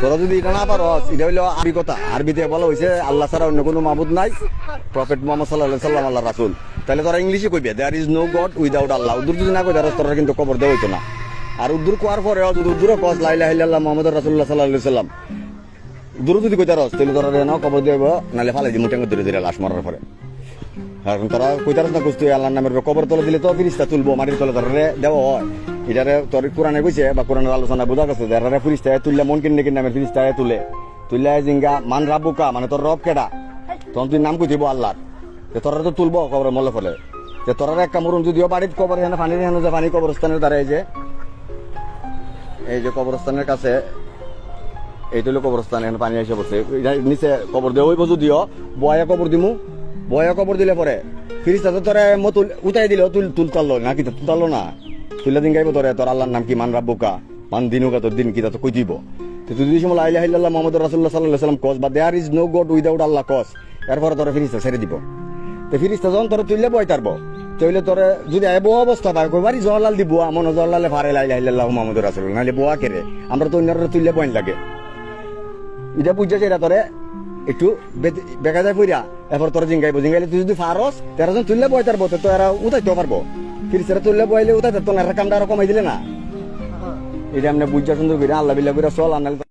তোরা যদি এটা না পারো, এটা হইল আরবি কথা। আরবিতে বলা হয়েছে আল্লাহ ছাড়া অন্য কোনো মাবুদ নাই। প্রফেট মোহাম্মদ সাল্লাহ সাল্লাম আল্লাহ রাসুল। তাহলে তোরা ইংলিশে কইবে there is no God without Allah উদ্দুর যদি না কই তারা তোরা কিন্তু কবর দেওয়া হইতো না। আর উদ্দুর কোয়ার পরে উদ্দুরও কস লাইলা হিল্লাহ মোহাম্মদ রাসুল্লাহ সাল্লাহ সাল্লাম দূর যদি কইতে রস তাহলে তোরা না কবর দেব নাহলে ফালাই দিমু টেঙ্গা ধরে ধরে লাশ মারার পরে। কারণ তোরা কইতারস না কুস্তি, আল্লাহর নামের কবর তলে দিলে তো ফিরিস্তা তুলবো, মাটির তলে ধরে দেওয়া হয়। এটারে তোর কোরআনে কইছে বা কোরআনের আলোচনা বোঝা গেছে যারা ফিরিস্তায় তুললে মন কিনে কিনে নামের ফিরিস্তায় তুলে? তুললে জিঙ্গা, মান রাবুকা মানে তোর রব কেডা? তখন তুই নাম কইতিব আল্লাহর। যে তোরা তো তুলবো কবর মলে ফলে। যে তোরা একটা মরুন যদিও বাড়ির কবর এখানে পানি এখানে যে পানি কবরস্থানের দ্বারা এই যে এই যে কবরস্থানের কাছে এইটা হলো কবরস্থান, এখানে পানি এসে পড়ছে। নিচে কবর দেওয়া হইব যদিও বয়া কবর দিমু। বয়া কবর দিলে পরে ফিরিস্তা তো তোরে মতুল উঠাই দিল, তুল তুল তাল্লো না কি তুল তাল্লো না? তুলে দিন গাইব তোরে, তোর আল্লাহর নাম কি? মান রাব্বুকা? মান দিনুকা? তোর দিন কি তা তো কই দিব তো তুই যদি সময় আইলা হিল্লাহ মোহাম্মদ রাসুল্লাহ সাল্লাহ সাল্লাম কস, বা there is no God without Allah কস, এরপরে তোরা ফিরিস্তা ছেড়ে দিব। তো ফিরিস্তা যখন তোরা তুললে বই তারব, তাইলে তোরে যদি বউ অবস্থা পায় কইবারই জওয়ালাল দিব আমন জওয়ালালে ফারে লাইলা হিল্লাহ মোহাম্মদ রাসুল্লাহ নাহলে বোয়া কেরে আমরা তো অন্যরা তুললে বইন লাগে। এটা বুঝছে এটা তোরে, একটু বেকা যায় পইরা, এরপর তোর জিঙ্গাইবো। জিঙ্গাইলে তুই যদি ফারস তেরা যখন তুললে বই তারবো, তো এরা উঠাইতে পারব। ফিরিস্তারা তুললে বইলে উঠা তো না কামটা আরও কমাই দিলে না? এটা আমরা বুঝা সুন্দর করে আল্লাহ বিল্লা করে চল আনালে